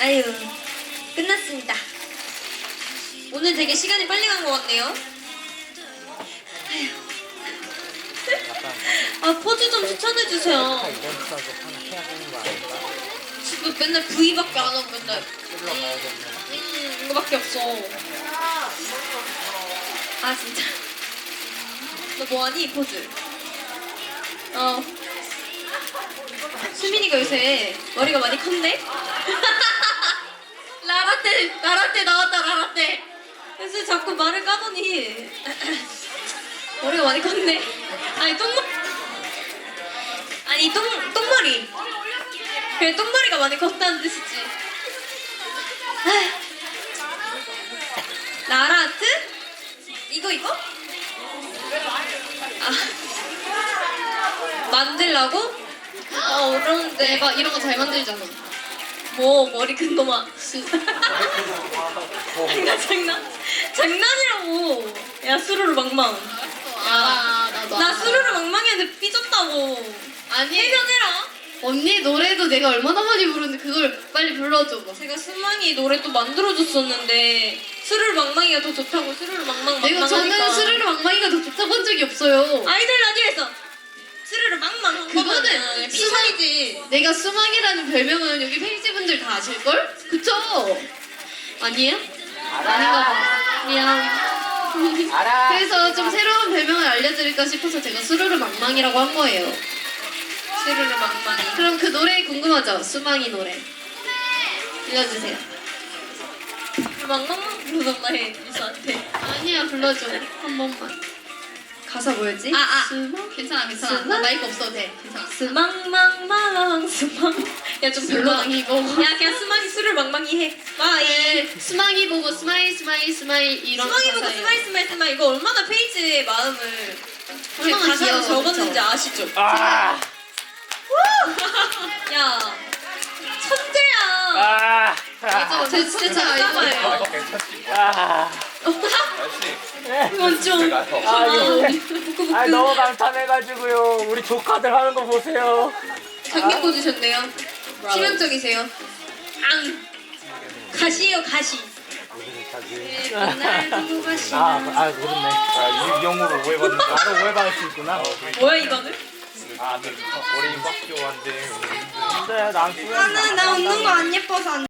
아유, 끝났습니다. 오늘 되게 시간이 빨리 간 것 같네요. 아, 포즈 좀거 아닌가? 지금 맨날 V밖에 안 하고 맨날. 음, 이거밖에 없어. 아, 진짜. 너 뭐하니, 포즈? 어. 수민이가 요새 머리가 많이 컸네? 라라떼, 라라떼 나왔다, 라라떼. 그래서 자꾸 말을 까더니 머리가 많이 컸네. 아니, 똥머 아니, 똥, 똥머리. 그래, 똥머리가 많이 컸다는 뜻이지. 라라트? 이거, 이거? 아. 만들라고? 아, 어려운데. 내가 이런 거 잘 만들잖아. 뭐 머리 큰 놈아. 장난 장난 장난이라고. 야 수루루 망망. 알아, 나도. 나 알아. 수루루 망망이한테 삐졌다고. 아니, 해변해라. 언니 노래도 내가 얼마나 많이 부르는데 그걸 빨리 불러줘. 봐. 제가 수망이 노래 또 만들어줬었는데 수루루 망망이가 더 좋다고 수루루 망망 망망 내가 저는 하니까. 스르르 망망이가 더 좋다고 한 적이 없어요. 아이돌 라디오에서 수루루 망망 한 그거는 거는 피상이지. 내가 수망이라는 별명은 여기 페이지 분들 다 아실걸? 그쵸? 아니에요? 아닌가 봐. 미안. 알아. 그래서 좀 새로운 별명을 알려드릴까 싶어서 제가 수르르 망망이라고 한 거예요. 수루루 망망이. 그럼 그 노래 궁금하죠? 수망이 노래. 불러주세요. 망망망 부르던가 해 미수한테. 아니야, 불러줘. 한 번만. 가사 뭐였지? 아, 아. 수망? 괜찮아, 괜찮아. 수망? 나 마이크 없어도 돼. 괜찮아. 스망망망 스망 야 좀 별로다 수망이 보고. 야 그냥 스망이 술을 망망이 해 스마이 네, 수망이 보고 스마일, 스마일, 스마일 이런 스망이 보고 가사예요. 스마이 스마이 스마이 이거 얼마나 페이지의 마음을 얼마나 가사로 귀여워, 적었는지 그쵸? 아시죠? 아. 야 천재야 아. 맞아, 제 진짜 잘 잠깐만요. 아. 이건 좀 아, 아, 이거- 부끄부끄 아 너무 감탄해가지고요. 우리 조카들 하는 거 보세요. 장기 꽂으셨네요 치명적이세요 앙 가시요 가시 네, 그날도 가시 아, 아 그렇네. 아, 이 영으로 오해받는 거. 바로 오해받을 수 있구나. 뭐야 이거는? 아, 네. 어린이 꽉 껴왔는데. 근데 난 수영이 나는 나 웃는 거 안 예뻐서 안